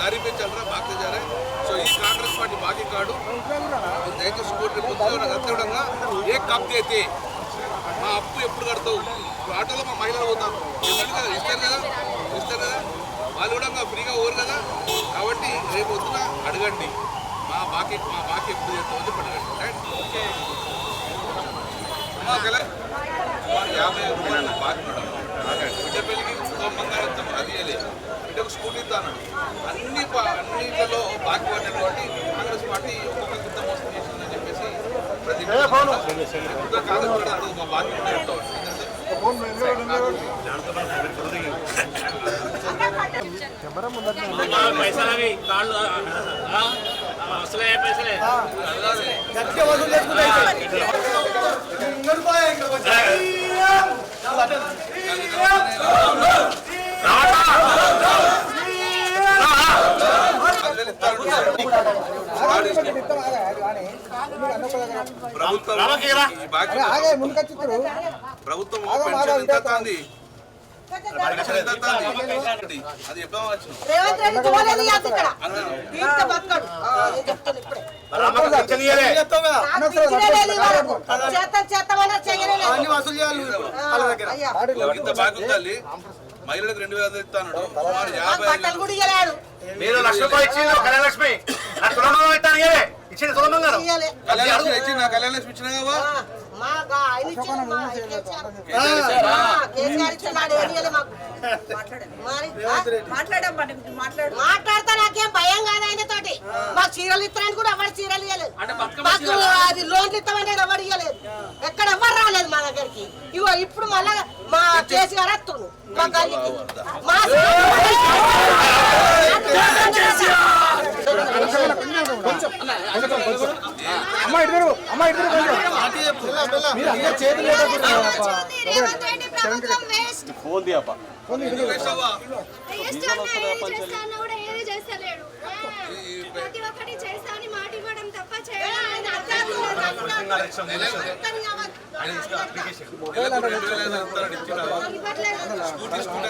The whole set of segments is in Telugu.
దారి మీద చల్లరా బాగా జారే సో ఈ కాంగ్రెస్ పార్టీ బాగా కాడు దయచేసి కోర్టు ముందు అంతే ఏ కప్ అయితే మా అప్పు ఎప్పుడు కడతావు? ఆటోలో మా మహిళలు పోతాం ఎందుకంటే కదా ఇస్తారు కదా ఇస్తారు కదా. వాళ్ళు కూడా ఫ్రీగా ఓరు కదా. కాబట్టి రేపు వద్దున అడగండి. మా బాకీ మా బాకీ ఎప్పుడు చేస్తామని చెప్పి అడగండి. రైట్? అమ్మా కదా యాభై రూపాయలు బాకీ ఉన్నాడు బంగారం ఇస్తాం అది ఇవ్వలేదు ఒక స్కూటీ ఇస్తాను అన్ని. ప- అన్నింటిలో బాకీ కాబట్టి కాంగ్రెస్ పార్టీ ఒక్కొక్క గుత్త వస్తుంది ప్రతి పైసలవి కాళ్ళు అసలే పైసలే ప్రభుత్వం పెన్షన్ ఎంత? అది? ఎప్పుడు వచ్చింది. రేవంత్ రెడ్డి చూడలేదు ఇక ఇక్కడ దీంతో బతకడు. ఆ, నేను చెప్తాను ఇప్పుడే? నాకు పింఛనే లేదు ఇవ్వరకు. చేత చేతమన్నా చెయ్యలేదు. అయ్యా. ఇంత బాకీ ఉంది తల్లి? మహిళలకు రెండు వేల ఇస్తాను మీరు లక్ష రూపాయలు ఇచ్చింది కళ్యాణలక్ష్మి. ఇస్తాను ఇచ్చింది తులమంగళం ఇయ్యలే. కళ్యాణ లక్ష్మి ఇచ్చి నా కళ్యాణ లక్ష్మి ఇచ్చినా కదా? ఆ, మా గా- ఆయన ఇచ్చిండు, మా కేసీఆర్. ఆ, కేసీఆర్ ఇచ్చినాడు ఏం ఇయ్యలే మాకు. మరి ఆ? మాట్లాడతా నాకేం భయం కాదు ఆయన తోటి మాకు చీరలు ఇస్తారని కూడా ఎవరు చీరలు ఇవ్వలేదు మాకు అది లోన్లు ఇస్తామని ఎవరు ఇవ్వలేదు ఎక్కడ ఎవరు రాలేదు మా దగ్గరికి. ఇగో ఇప్పుడు మళ్ళా మా కేసీఆర్ మా అమ్మ ఇద్దరు అమ్మ ఇద్దరు మీరు అందరు చేతులు రేవంత్ రెడ్డి ప్రభుత్వం ప్రతి ఒక్కటి చేస్తా అని మాట ఇవ్వడం తప్ప చేయడం రెండు వేల ఐదు వందలు స్కూటీ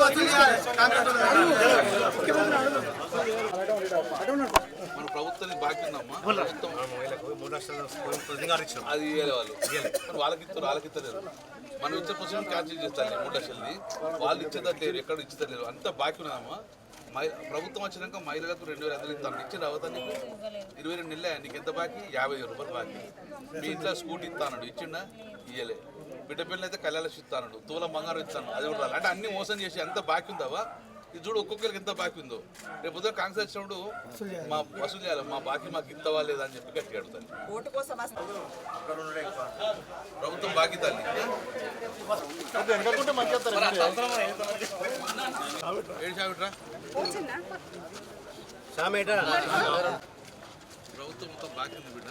వచ్చిందా? మన ప్రభుత్వానికి బాకీ ఉందమ్మా ప్రభుత్వం అది వాళ్ళు. వాళ్ళకి ఇస్తారు వాళ్ళకి ఇస్తలేరు మనం ఇచ్చే పొజిషన్ క్యాన్సిల్ చేస్తారు మూడు లక్షలది. వాళ్ళు ఇచ్చేదట్లేరు ఎక్కడ ఇచ్చేదట్లేరు అంత బాకీ ఉన్నదమ్మా. ప్రభుత్వం వచ్చినాక మహిళలకు రెండు వేల ఐదు ఇస్తాను ఇచ్చిన అవతా నీకు ఇరవై రెండు నెలలే నీకు ఎంత బాకీ? యాభై వేల రూపాయలు బాకీ. మీ ఇంట్లో స్కూటీ ఇస్తాను ఇచ్చిండా? ఇయ్యలే. బిడ్డ పిల్లలు అయితే కళ్యాణ ఇస్తాను తూల బంగారం ఇస్తాను అది కూడా అంటే అన్ని మోసం చేసి ఎంత బాకీ ఉందావా ఇది చూడు ఒక్కొక్కరికి ఎంత బాకీ ఉందో రేపు ఉదయం కాంగ్రెస్ వచ్చినప్పుడు మా వసూలు చేయాలి మా బాకీ మాకు ఇస్తావా లేదా అని చెప్పి గట్టిగా అడుగుతాను ప్రభుత్వం బాకీ తల్లి ఏడు ప్రభుత్వం మొత్తం బాకీ ఉంది బిడ్డ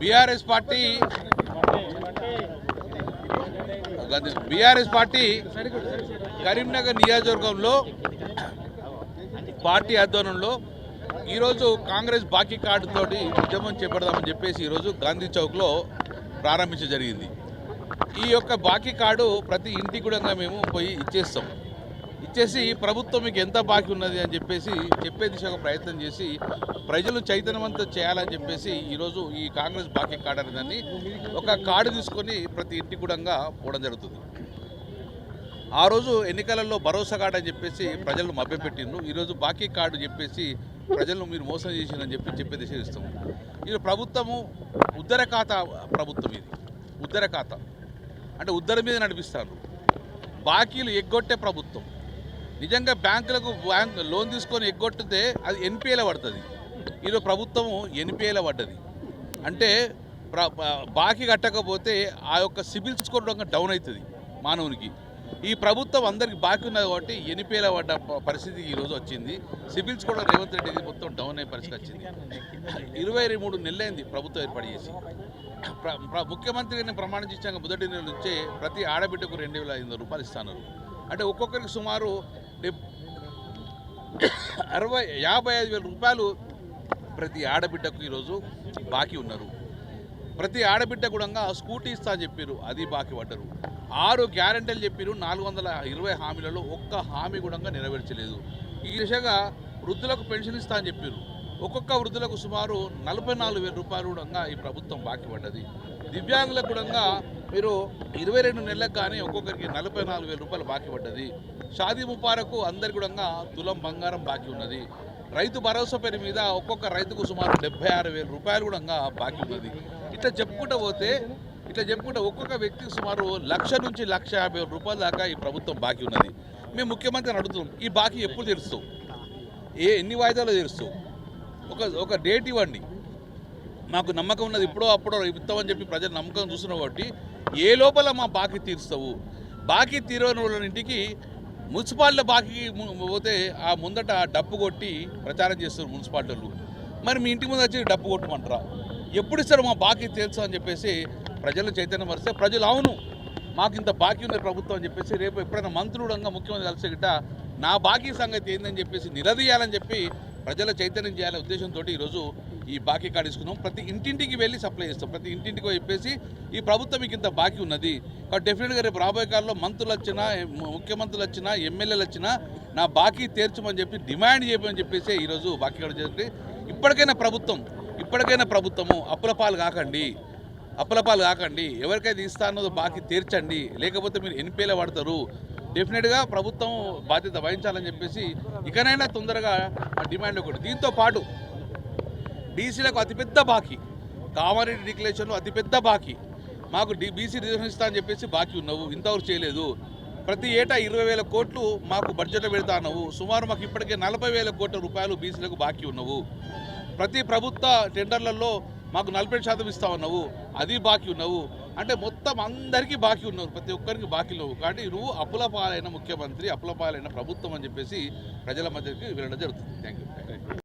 BRS party BRS party Karimnagar నియోజకవర్గంలో పార్టీ ఆధ్వర్యంలో ఈరోజు కాంగ్రెస్ బాకీ కార్డుతోటి ఉద్యమం చేపడదామని చెప్పేసి ఈరోజు గాంధీ చౌక్లో ప్రారంభించడం జరిగింది. ఈ యొక్క బాకీ కార్డు ప్రతి ఇంటికి కూడా మేము పోయి ఇచ్చేస్తాం. ఇచ్చేసి ప్రభుత్వం మీకు ఎంత బాకీ ఉన్నది అని చెప్పేసి చెప్పే దిశగా ప్రయత్నం చేసి ప్రజలు చైతన్యవంతం చేయాలని చెప్పేసి ఈరోజు ఈ కాంగ్రెస్ బాకీ కార్డు అనే దాన్ని ఒక కార్డు తీసుకొని ప్రతి ఇంటి కూడా పోవడం జరుగుతుంది. ఆ రోజు ఎన్నికలలో భరోసా కార్డు అని చెప్పేసి ప్రజలను మభ్యపెట్టిండ్రు. ఈరోజు బాకీ కార్డు చెప్పేసి ప్రజలను మీరు మోసం చేసిందని చెప్పి చెప్పే దిశ ఇస్తాము ఇది ప్రభుత్వము ఉద్దర ఖాతా ప్రభుత్వం ఇది. ఉద్దర ఖాతా అంటే ఉద్దర మీద నడిపిస్తారు బాకీలు ఎగ్గొట్టే ప్రభుత్వం. నిజంగా బ్యాంకులకు బ్యాంక్ లోన్ తీసుకొని ఎగ్గొట్టితే అది ఎన్పిఏలో పడుతుంది. ఈరోజు ప్రభుత్వము ఎన్పిఏలో పడ్డది. అంటే ప్ర బాకీ కట్టకపోతే ఆ యొక్క సిబిల్ స్కోర్ డౌన్ అవుతుంది మానవునికి. ఈ ప్రభుత్వం అందరికి బాకీ ఉన్నది కాబట్టి ఎనిపేల పడ్డ పరిస్థితి ఈరోజు వచ్చింది. సిబిల్స్ కూడా రేవంత్ రెడ్డిది మొత్తం డౌన్ అయ్యే పరిస్థితి వచ్చింది. ఇరవై మూడు నెలలైంది ప్రభుత్వం ఏర్పాటు చేసి. ముఖ్యమంత్రి గారిని ప్రమాణం చేసాక మొదటి నెల నుంచే ప్రతి ఆడబిడ్డకు రెండు వేల ఐదు రూపాయలు ఇస్తున్నారు. అంటే ఒక్కొక్కరికి సుమారు అరవై యాభై ఐదు వేల రూపాయలు ప్రతి ఆడబిడ్డకు ఈరోజు బాకీ ఉన్నారు. ప్రతి ఆడబిడ్డ కూడా స్కూటీ ఇస్తా చెప్పారు అది బాకీ పడ్డరు. ఆరు గ్యారంటీలు చెప్పారు నాలుగు వందల ఇరవై హామీలలో ఒక్క హామీ కూడా నెరవేర్చలేదు. ఈ దిశగా వృద్ధులకు పెన్షన్ ఇస్తా అని చెప్పారు ఒక్కొక్క వృద్ధులకు సుమారు నలభై నాలుగు వేల రూపాయలు కూడా ఈ ప్రభుత్వం బాకీ పడ్డది. దివ్యాంగులకు కూడా మీరు ఇరవై రెండు నెలలకు కానీ ఒక్కొక్కరికి నలభై నాలుగు వేల రూపాయలు బాకీ పడ్డది. షాదీ ముబారకు అందరి కూడా తులం బంగారం బాకీ ఉన్నది. రైతు భరోసా పేరు మీద ఒక్కొక్క రైతుకు సుమారు డెబ్బై ఆరు వేల రూపాయలు కూడా బాకీ ఉన్నది. ఇట్లా చెప్పుకుంటూ పోతే ఇట్లా చెప్పుకుంటే ఒక్కొక్క వ్యక్తికి సుమారు లక్ష నుంచి లక్ష యాభై వేల రూపాయల దాకా ఈ ప్రభుత్వం బాకీ ఉన్నది. మేము ముఖ్యమంత్రిని అడుగుతున్నాం ఈ బాకీ ఎప్పుడు తీరుస్తావు? ఏ ఎన్ని వాయిదాలు తీరుస్తావు? ఒక ఒక డేట్ ఇవ్వండి. మాకు నమ్మకం ఉన్నది ఇప్పుడో అప్పుడో ఇస్తామని చెప్పి ప్రజలు నమ్మకం చూస్తున్నాం కాబట్టి ఏ లోపల మా బాకీ తీరుస్తావు? బాకీ తీరని వాళ్ళ ఇంటికి మున్సిపాలిటీ బాకీ పోతే ఆ ముందట డప్పు కొట్టి ప్రచారం చేస్తారు మున్సిపాలిటీలు. మరి మీ ఇంటి ముందు వచ్చి డప్పు కొట్టమంటారా? ఎప్పుడు ఇస్తారు మా బాకీ తెలుసు అని చెప్పేసి ప్రజలు చైతన్యం వస్తే ప్రజలు అవును మాకు ఇంత బాకీ ఉంది ప్రభుత్వం అని చెప్పేసి రేపు ఎప్పుడైనా మంత్రుడంగా ముఖ్యమంత్రి కలిసి గిట్ట నా బాకీ సంగతి ఏందని చెప్పేసి నిలదీయాలని చెప్పి ప్రజల చైతన్యం చేయాలనే ఉద్దేశంతో ఈరోజు ఈ బాకీ కార్డు తీసుకున్నాం ప్రతి ఇంటింటికి వెళ్ళి సప్లై చేస్తాం. ప్రతి ఇంటింటికి చెప్పేసి ఈ ప్రభుత్వం మీకు ఇంత బాకీ ఉన్నది. కాబట్టి డెఫినెట్గా రేపు రాబోయే కాలంలో మంత్రులు వచ్చినా ముఖ్యమంత్రులు వచ్చినా ఎమ్మెల్యేలు వచ్చినా నా బాకీ తీర్చమని చెప్పి డిమాండ్ చేయమని చెప్పేసి ఈరోజు బాకీ కార్డు చేసి ఇప్పటికైనా ప్రభుత్వం ఇప్పటికైనా ప్రభుత్వము అప్పుల పాలు కాకండి. అప్పుల పాలు కాకండి. ఎవరికైతే ఇస్తా అన్నదో బాకీ తీర్చండి. లేకపోతే మీరు ఎన్పీలే పడతారు డెఫినెట్గా ప్రభుత్వం బాధ్యత వహించాలని చెప్పేసి ఇకనైనా తొందరగా డిమాండ్ ఒకటి. దీంతో పాటు బీసీలకు అతిపెద్ద బాకీ. కామారెడ్డి డిక్లరేషన్లో అతిపెద్ద బాకీ. మాకు డి బీసీ రిజర్వేషన్ ఇస్తా అని చెప్పేసి బాకీ ఉన్నావు. ఇంతవరకు చేయలేదు. ప్రతి ఏటా ఇరవై వేల కోట్లు మాకు బడ్జెట్లో పెడతా అన్నావు. సుమారు మాకు ఇప్పటికే నలభై వేల కోట్ల రూపాయలు బీసీలకు బాకీ ఉన్నావు. ప్రతి ప్రభుత్వ టెండర్లలో మాకు నలభై శాతం ఇస్తా ఉన్నావు. అది బాకీ ఉన్నావు. అంటే మొత్తం అందరికీ బాకీ ఉన్నారు. ప్రతి ఒక్కరికి బాకీ లేవు. కాబట్టి నువ్వు అప్పుల పాలైన ముఖ్యమంత్రి అప్పుల పాలైన ప్రభుత్వం అని చెప్పేసి ప్రజల మధ్యకి వెళ్ళడం జరుగుతుంది. Thank you